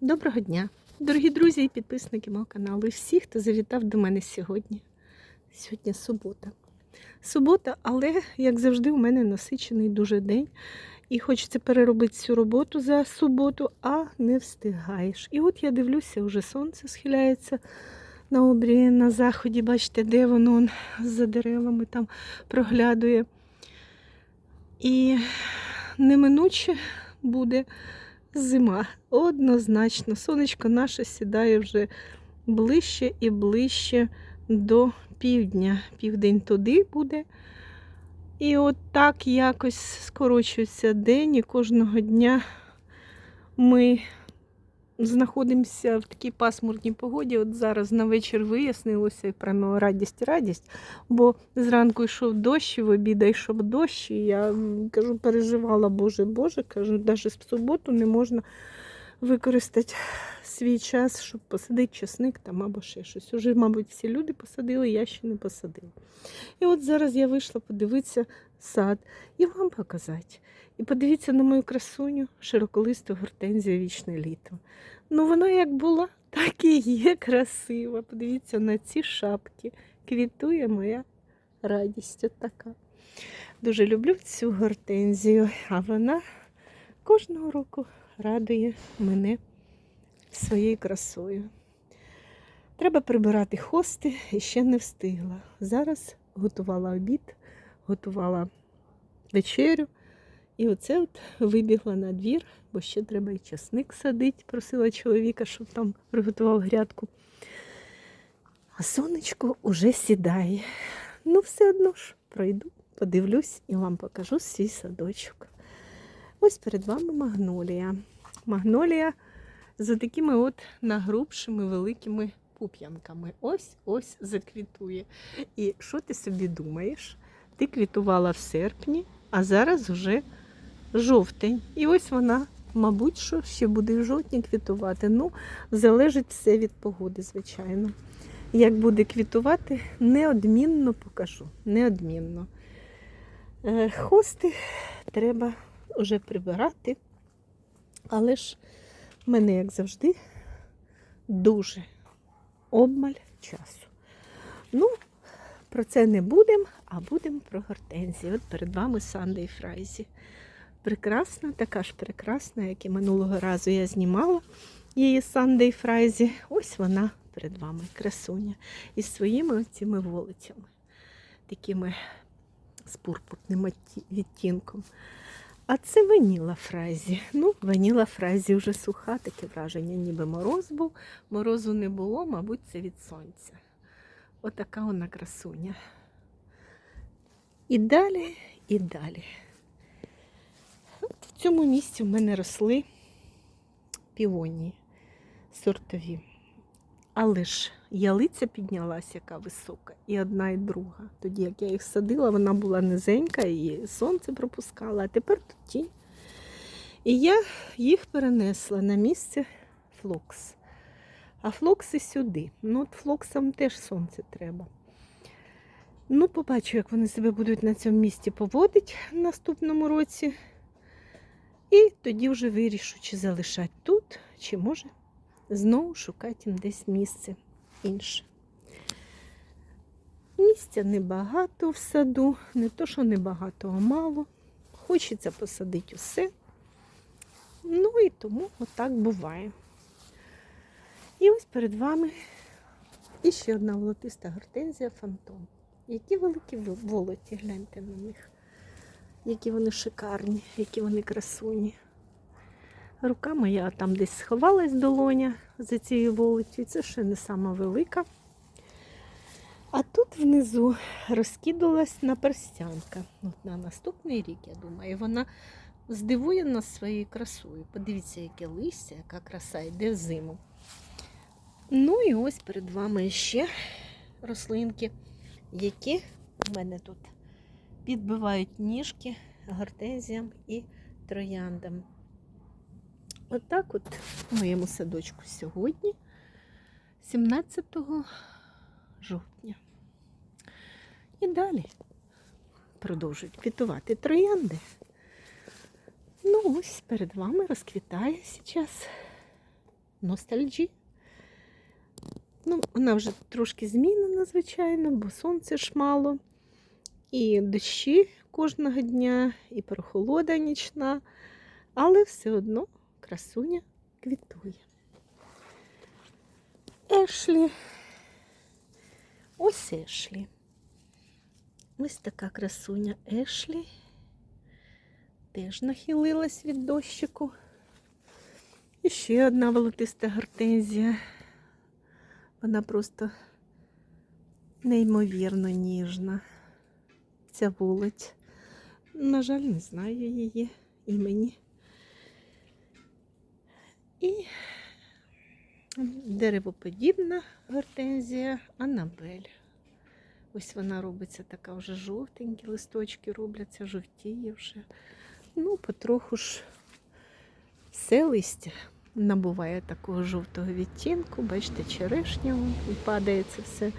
Доброго дня, дорогі друзі і підписники мого каналу, і всі, хто завітав до мене сьогодні. Сьогодні субота. Субота, але, як завжди, у мене насичений дуже день. І хочеться переробити цю роботу за суботу, а не встигаєш. І от я дивлюся, вже сонце схиляється на обрії на заході. Бачите, де воно он, за деревами там проглядує. І неминуче буде зима. Однозначно, сонечко наше сідає вже ближче і ближче до півдня. Південь туди буде. І от так якось скорочується день, і кожного дня ми знаходимося в такій пасмурній погоді. От зараз на вечір вияснилося і прямо радість, радість. Бо зранку йшов дощ, в обіда йшов дощ. І я кажу, переживала, Боже, Боже, кажу, навіть в суботу не можна використати свій час, щоб посадити часник там або ще щось. Уже, мабуть, всі люди посадили, я ще не посадила. І от зараз я вийшла подивитися сад і вам показати. І подивіться на мою красуню, широколисту гортензію вічне літо. Ну, вона як була, так і є красива. Подивіться на ці шапки. Квітує моя радість от така. Дуже люблю цю гортензію, а вона кожного року радує мене своєю красою. Треба прибирати хости і ще не встигла. Зараз готувала обід, готувала вечерю. І оце от вибігла на двір, бо ще треба і часник садити. Просила чоловіка, щоб там приготував грядку. А сонечко уже сідає. Ну, все одно ж пройду, подивлюсь і вам покажу свій садочок. Ось перед вами магнолія. Магнолія з такими от нагрубшими великими пуп'янками. Ось ось заквітує. І що ти собі думаєш? Ти квітувала в серпні, а зараз вже жовтень. І ось вона, мабуть, що ще буде в жовтні квітувати. Ну, залежить все від погоди, звичайно. Як буде квітувати, неодмінно покажу. Неодмінно. Е, Хости треба вже прибирати, але ж в мене, як завжди, дуже обмаль часу. Ну, про це не будемо, а будемо про гортензію. От перед вами Сандей Фрайзі. Прекрасна, така ж прекрасна, як і минулого разу я знімала її Сандей Фрайзі. Ось вона перед вами, красуня. Із своїми цими волицями, такими з пурпурним відтінком. А це ваніла фразі. Ну, ваніла фразі вже суха, таке враження, ніби мороз був. Морозу не було, мабуть, це від сонця. Отака вона красуня. І далі, і далі. От в цьому місці в мене росли півонії сортові. Але ж ялиця піднялася, яка висока, і одна, і друга. Тоді, як я їх садила, вона була низенька, і сонце пропускала, а тепер тут тінь. І я їх перенесла на місце флокс. А флокси сюди. Ну, от флоксам теж сонце треба. Ну, побачу, як вони себе будуть на цьому місці поводити в наступному році. І тоді вже вирішу, чи залишати тут, чи може знову шукати їм десь місце інше. Місця небагато в саду, не то, що небагато, а мало. Хочеться посадити усе. Ну і тому отак буває. І ось перед вами іще одна волотиста гортензія фантом. Які великі волоті, гляньте на них. Які вони шикарні, які вони красуні. Рука моя там десь сховалась долоня за цією волоттю. Це ще не сама велика. А тут внизу розкидалась наперстянка. От на наступний рік, я думаю, вона здивує нас своєю красою. Подивіться, яке листя, яка краса йде в зиму. Ну і ось перед вами ще рослинки, які у мене тут підбивають ніжки гортензіям і трояндам. Отак от в моєму садочку сьогодні, 17 жовтня. І далі продовжують квітувати троянди. Ну, ось перед вами розквітає зараз Nostalgie. Ну, вона вже трошки змінена, звичайно, бо сонце ж мало. І дощі кожного дня, і прохолода нічна, але все одно красуня квітує. Ешлі. Ось Ешлі. Ось така красуня Ешлі. Теж нахилилась від дощику. І ще одна волотиста гортензія. Вона просто неймовірно ніжна. Ця волоть. На жаль, не знаю її імені. І деревоподібна гортензія Анабель. Ось вона робиться така вже жовтенькі листочки робляться, жовтіє вже. Ну, потроху ж все листя набуває такого жовтого відтінку. Бачите, черешнього і падає це все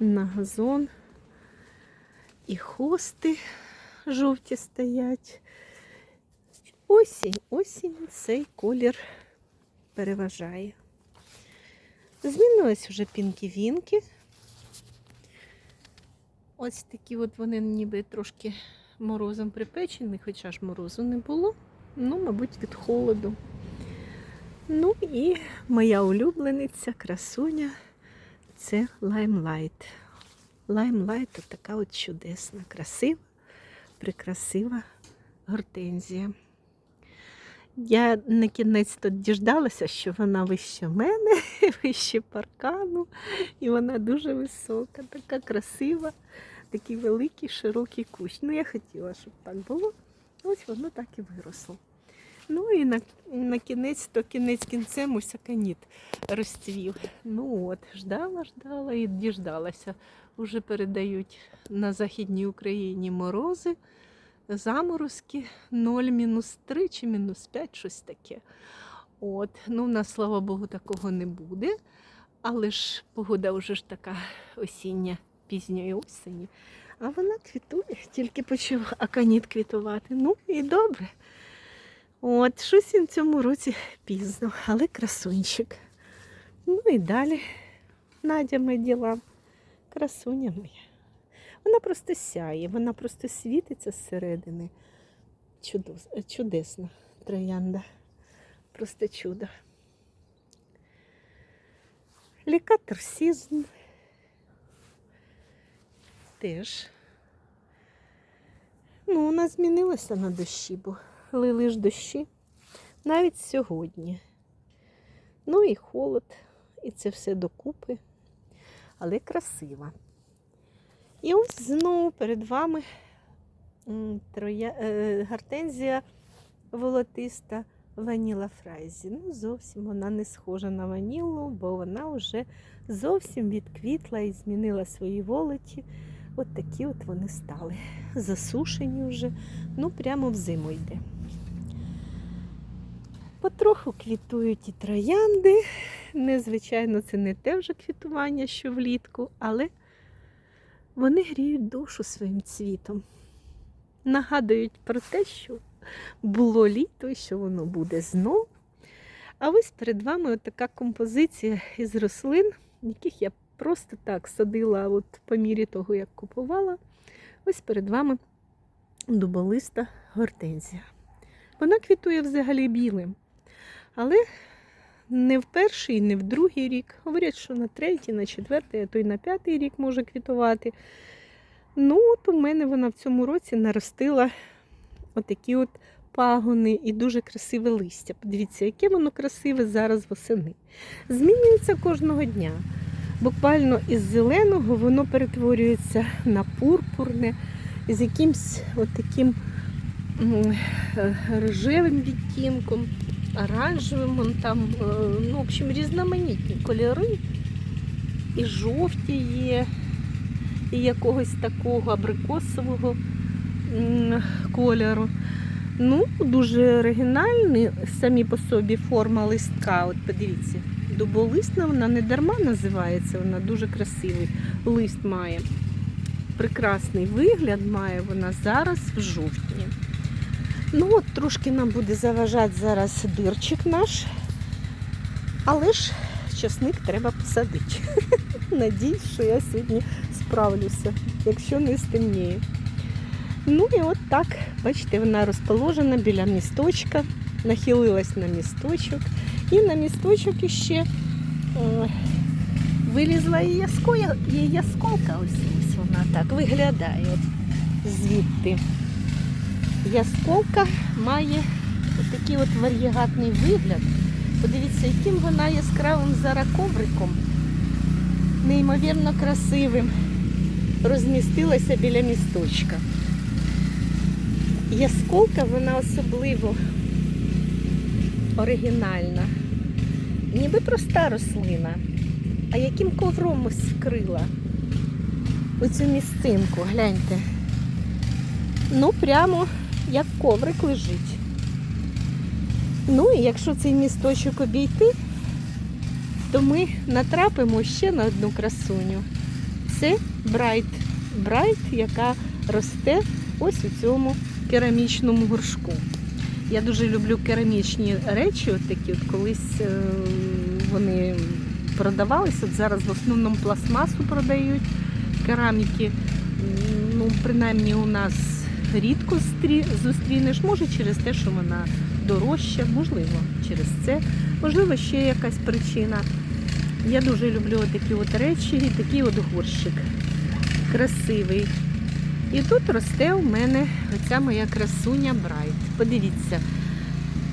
на газон. І хости жовті стоять. Осінь, осінь цей колір переважає. Змінились вже пінки-вінки. Ось такі от вони ніби трошки морозом припечені, хоча ж морозу не було. Ну, мабуть, від холоду. Ну і моя улюблениця, красуня це лаймлайт. Лаймлайт така от чудесна, красива, прикрасива гортензія. Я на кінець тут діждалася, що вона вище мене, вище паркану, і вона дуже висока, така красива, такий великий, широкий кущ. Ну, я хотіла, щоб так було. Ось воно так і виросло. Ну і на, на кінець, то кінець кінцем ось аканіт розцвів. Ну от, ждала, ждала і діждалася. Уже передають на Західній Україні морози, заморозки 0, мінус 3 чи мінус 5, щось таке. От, ну, у нас, слава Богу, такого не буде. Але ж погода вже ж така осіння, пізньої осені. А вона квітує, тільки почав аканіт квітувати. Ну і добре. От, щось він в цьому році пізно, але красунчик. Ну і далі Надя ми діла. Красуня моя. Вона просто сяє, вона просто світиться зсередини. Чудос, чудесна троянда. Просто чудо. Лікатор сізн. Теж. Ну, вона змінилася на дощі, бо лили ж дощі навіть сьогодні. Ну і холод, і це все докупи, але красива. І ось знову перед вами троя... е, гортензія волотиста ваніла фрайзі. Ну, зовсім вона не схожа на ванілу, бо вона вже зовсім відквітла і змінила свої волоті. От такі от вони стали. Засушені вже, ну прямо в зиму йде. Потроху квітують і троянди. Незвичайно, це не те вже квітування, що влітку, але вони гріють душу своїм цвітом. Нагадують про те, що було літо і що воно буде знов. А ось перед вами така композиція із рослин, яких я просто так садила от по мірі того, як купувала. Ось перед вами дуболиста гортензія. Вона квітує взагалі білим. Але не в перший, не в другий рік. Говорять, що на третій, на четвертий, а то й на п'ятий рік може квітувати. Ну, от у мене вона в цьому році наростила отакі от пагони і дуже красиве листя. Подивіться, яке воно красиве зараз восени. Змінюється кожного дня. Буквально із зеленого воно перетворюється на пурпурне, з якимсь от таким е, рожевим відтінком, оранжевим, вон там, е, ну, в общем, різноманітні кольори. І жовті є, і якогось такого абрикосового кольору. Ну, дуже оригінальний самі по собі форма листка. От подивіться, дуболисна, вона не дарма називається, вона дуже красивий лист має. Прекрасний вигляд має вона зараз в жовтні. Ну от трошки нам буде заважати зараз дирчик наш. Але ж часник треба посадити. Надіюсь, що я сьогодні справлюся, якщо не стемніє. Ну і от так, бачите, вона розположена біля місточка, нахилилась на місточок. І на місточок іще е, вилізла її ясколка. Ось, ось вона так виглядає звідти. Ясколка має такий от варігатний вигляд. Подивіться, яким вона яскравим зараз ковриком, неймовірно красивим, розмістилася біля місточка. Ясколка вона особливо оригінальна. Ніби проста рослина. А яким ковром ось вкрила оцю місцинку, гляньте. Ну, прямо як коврик лежить. Ну і якщо цей місточок обійти, то ми натрапимо ще на одну красуню. Це брайт. Брайт, яка росте ось у цьому керамічному горшку. Я дуже люблю керамічні речі, от такі, от колись е, вони продавались, от зараз в основному пластмасу продають кераміки. Ну, принаймні у нас рідко зустрінеш, може через те, що вона дорожча, можливо, через це, можливо, ще якась причина. Я дуже люблю такі от речі і такий от горщик. Красивий. І тут росте у мене оця моя красуня Брайт. Подивіться,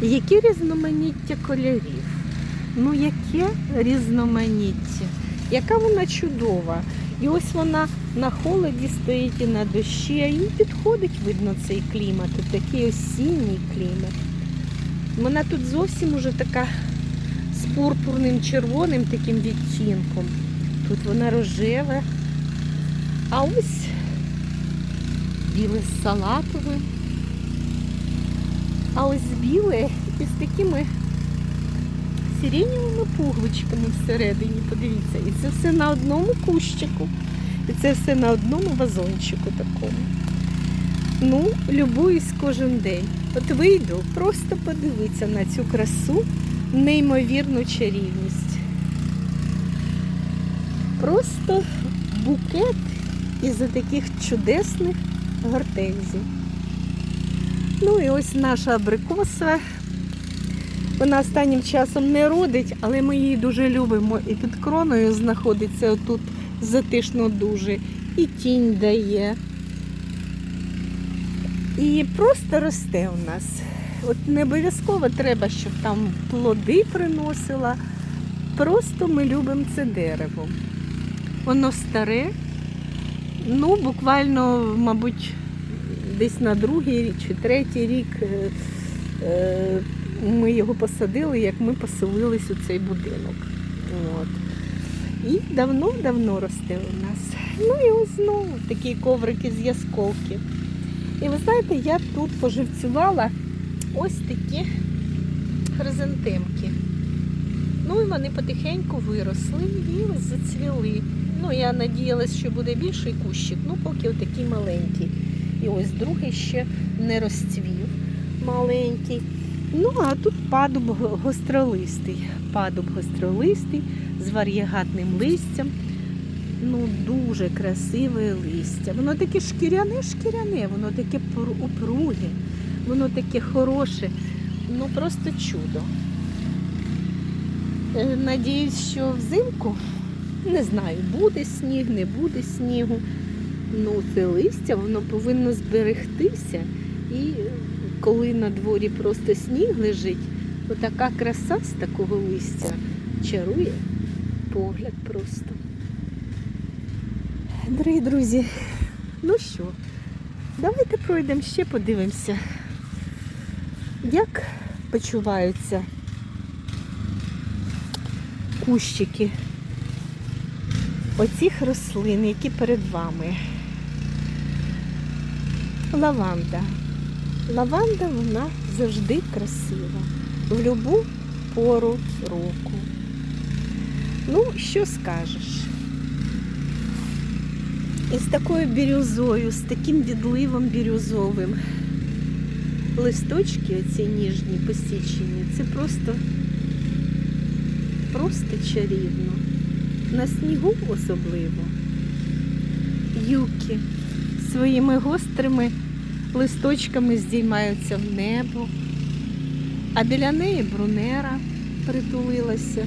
які різноманіття кольорів. Ну, яке різноманіття. Яка вона чудова. І ось вона на холоді стоїть і на дощі, а їй підходить, видно, цей клімат. Такий осінній клімат. Вона тут зовсім уже така з пурпурним червоним таким відтінком. Тут вона рожева. А ось біле з салатовим. А ось біле із такими сиреневими пуговичками всередині, подивіться. І це все на одному кущику. І це все на одному вазончику такому. Ну, любуюсь кожен день. От вийду, просто подивитися на цю красу, неймовірну чарівність. Просто букет із таких чудесних гортензій. Ну і ось наша абрикоса. Вона останнім часом не родить, але ми її дуже любимо. І під кроною знаходиться отут затишно дуже. І тінь дає. І просто росте у нас. От не обов'язково треба, щоб там плоди приносила. Просто ми любимо це дерево. Воно старе, ну, буквально, мабуть, десь на другий чи третій рік е, е, ми його посадили, як ми поселились у цей будинок. От. І давно-давно росте у нас. Ну і ось знову такі коврики з ясколки. І ви знаєте, я тут поживцювала ось такі хризантемки. Ну і вони потихеньку виросли і ось зацвіли. Ну, я надіялась, що буде більший кущик, ну поки отакий маленький. І ось другий ще не розцвів маленький. Ну, а тут падуб гостролистий. Падуб гостролистий з вар'єгатним листям. Ну, дуже красиве листя. Воно таке шкіряне-шкіряне, воно таке пр- упруге, воно таке хороше. Ну просто чудо. Е, Надіюсь, що взимку, не знаю, буде сніг, не буде снігу. Ну, це листя, воно повинно зберегтися. І коли на дворі просто сніг лежить, то така краса з такого листя чарує погляд просто. Дорогі друзі, ну що, давайте пройдемо ще подивимося, як почуваються кущики оцих рослин, які перед вами. Лаванда. Лаванда вона завжди красива. В любу пору року. Ну, що скажеш? І з такою бірюзою, з таким відливом бірюзовим. Листочки оці ніжні, посічені, це просто просто чарівно. На снігу особливо. Юки своїми гострими листочками здіймаються в небо, а біля неї брунера притулилася.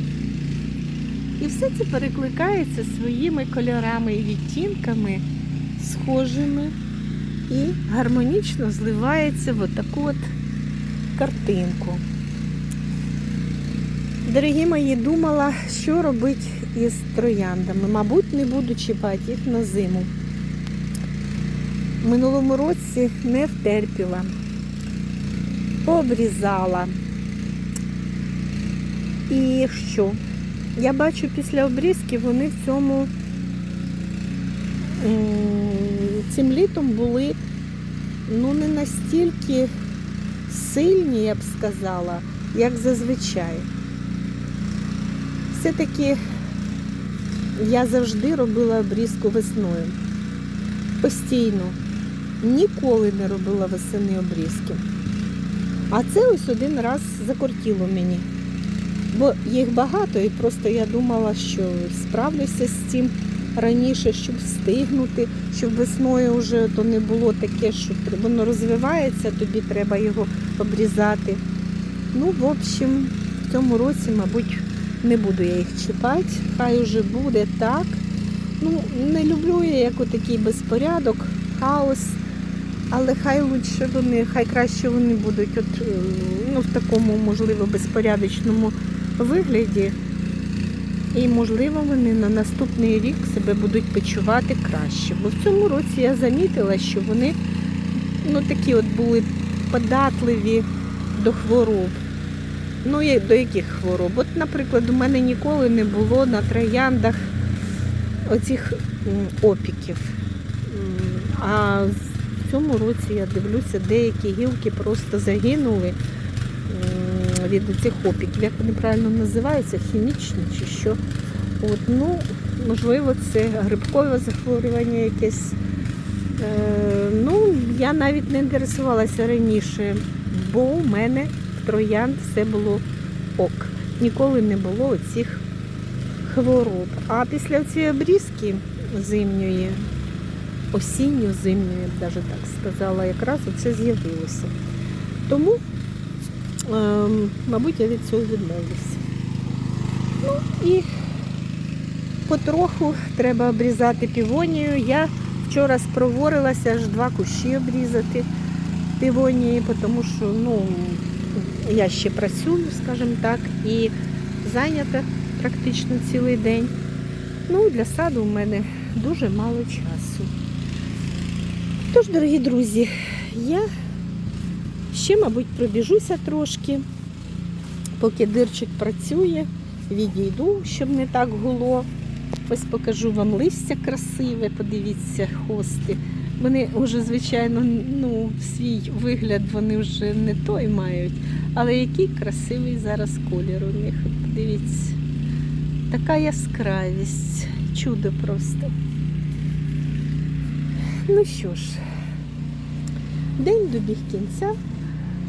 І все це перекликається своїми кольорами і відтінками, схожими, і гармонічно зливається в отаку от картинку. Дорогі мої, думала, що робити із трояндами. Мабуть, не буду чіпати їх на зиму. Минулому році не втерпіла, пообрізала. І що? Я бачу після обрізки вони в цьому цим літом були ну не настільки сильні, я б сказала, як зазвичай. Все-таки я завжди робила обрізку весною. Постійно. Ніколи не робила весени обрізки. А це ось один раз закортіло мені. Бо їх багато, і просто я думала, що справлюся з цим раніше, щоб встигнути, щоб весною вже то не було таке, що воно розвивається, тобі треба його обрізати. Ну, в общем, в цьому році, мабуть, не буду я їх чіпати, хай уже буде так. Ну, не люблю я як отакий безпорядок, хаос, але хай лучше вони, хай краще вони будуть от, е, ну, в такому, можливо, безпорядочному вигляді. І, можливо, вони на наступний рік себе будуть почувати краще. Бо в цьому році я замітила, що вони ну, такі от були податливі до хвороб. Ну, і до яких хвороб? От, наприклад, у мене ніколи не було на трояндах оцих опіків. А цьому році я дивлюся, деякі гілки просто загинули від цих опіків. Як вони правильно називаються? Хімічні чи що? От, ну, можливо, це грибкове захворювання якесь. Е, ну, я навіть не інтересувалася раніше, бо у мене в троянд все було ок. Ніколи не було оцих хвороб. А після цієї обрізки зимньої, осінньо-зимньої, я б навіть так сказала, якраз оце з'явилося. Тому, ем, мабуть, я від цього відмовлюся. Ну і потроху треба обрізати півонію. Я вчора спроворилася аж два кущі обрізати півонії, тому що ну, я ще працюю, скажімо так, і зайнята практично цілий день. Ну, для саду у мене дуже мало часу. Тож, дорогі друзі, я ще, мабуть, пробіжуся трошки, поки дирчик працює, відійду, щоб не так гуло. Ось покажу вам листя красиве, подивіться, хости. Вони вже, звичайно, ну, свій вигляд вони вже не той мають. Але який красивий зараз колір у них. Подивіться. Така яскравість. Чудо просто. Ну що ж, день добіг кінця.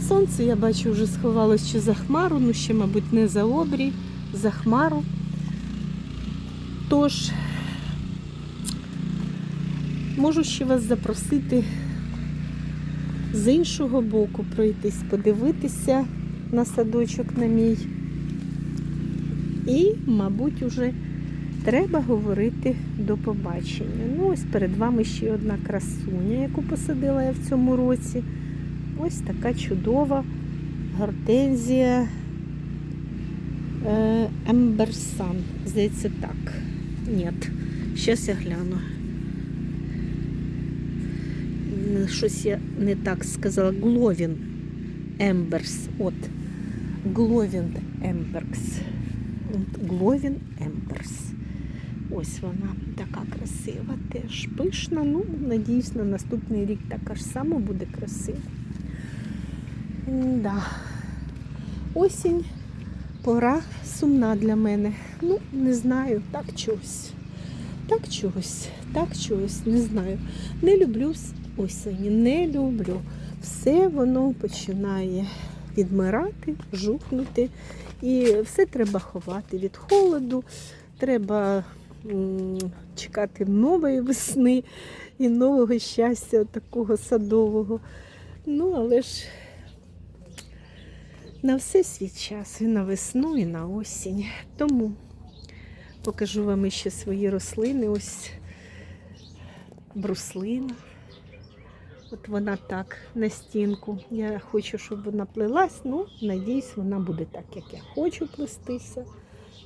Сонце, я бачу, вже сховалось ще за хмару, ну ще, мабуть, не за обрій, за хмару. Тож, можу ще вас запросити з іншого боку пройтись, подивитися на садочок на мій. І, мабуть, уже треба говорити до побачення. Ну, ось перед вами ще одна красуня, яку посадила я в цьому році. Ось така чудова гортензія Емберсан. Здається, так. Ні, зараз я гляну. Щось я не так сказала. Гловін Емберс. От. Гловін Емберкс. От Гловін Емберс. Ось вона така красива, теж пишна. Ну, надіюсь, на наступний рік така ж само буде красива. Да. Осінь, пора сумна для мене. Ну, не знаю, так чогось. Так чогось, так чогось, не знаю. Не люблю осені, не люблю. Все воно починає відмирати, жухнути. І все треба ховати від холоду, треба чекати нової весни і нового щастя, такого садового. Ну, але ж на все свій час, і на весну, і на осінь. Тому покажу вам ще свої рослини. Ось бруслина. От вона так на стінку. Я хочу, щоб вона плелась. Ну, надіюсь, вона буде так, як я хочу плестися.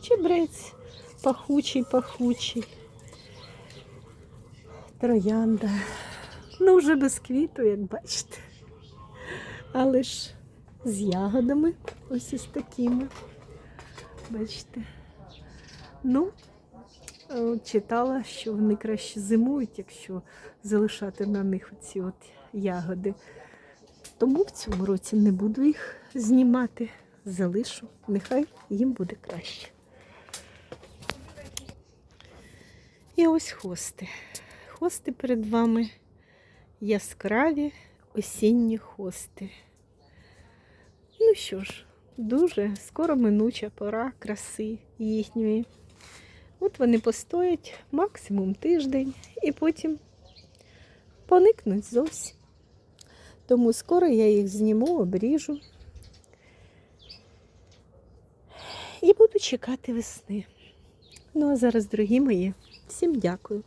Чебрець пахучий, пахучий. Троянда. Ну, вже без квіту, як бачите. Але ж з ягодами, ось із такими. Бачите. Ну, е, читала, що вони краще зимують, якщо залишати на них оці от ягоди. Тому в цьому році не буду їх знімати, залишу. Нехай їм буде краще. І ось хости. Хости перед вами яскраві осінні хости. Ну що ж, дуже скоро минуча пора краси їхньої. От вони постоять максимум тиждень і потім поникнуть зовсім. Тому скоро я їх зніму, обріжу і буду чекати весни. Ну а зараз, дорогі мої, всім дякую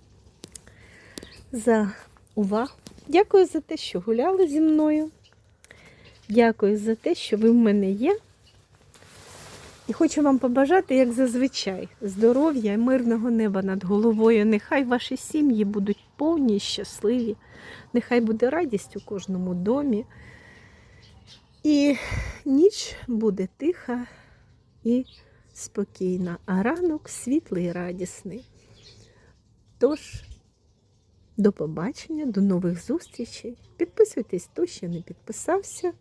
за увагу. Дякую за те, що гуляли зі мною. Дякую за те, що ви в мене є. І хочу вам побажати, як зазвичай, здоров'я і мирного неба над головою. Нехай ваші сім'ї будуть повні щасливі. Нехай буде радість у кожному домі. І ніч буде тиха і спокійна, а ранок світлий і радісний. Тож, до побачення, до нових зустрічей. Підписуйтесь, хто ще не підписався.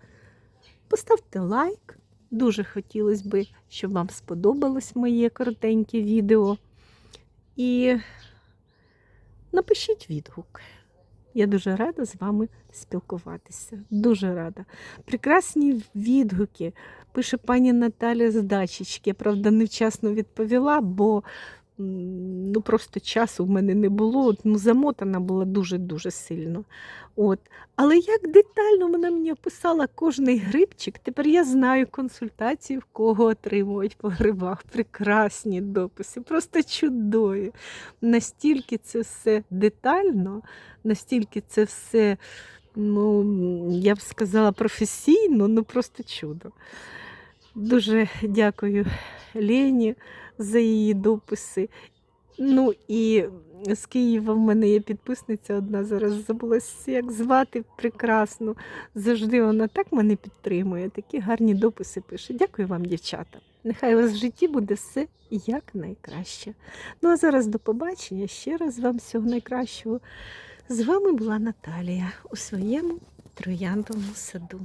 Поставте лайк. Дуже хотілося б, щоб вам сподобалось моє коротеньке відео. І напишіть відгук. Я дуже рада з вами спілкуватися. Дуже рада. Прекрасні відгуки. Пише пані Наталя з дачечки. Я, правда, невчасно відповіла, бо ну, просто часу в мене не було. От, Ну, замотана була дуже-дуже сильно. От. Але як детально вона мені описала кожний грибчик, тепер я знаю консультації, в кого отримують по грибах. Прекрасні дописи, просто чудові. Настільки це все детально, настільки це все, ну, я б сказала, професійно, ну просто чудо. Дуже дякую Лені за її дописи. Ну і з Києва в мене є підписниця одна, зараз забулася, як звати прекрасно. Завжди вона так мене підтримує, такі гарні дописи пише. Дякую вам, дівчата. Нехай у вас в житті буде все як найкраще. Ну а зараз до побачення. Ще раз вам всього найкращого. З вами була Наталія у своєму трояндовому саду.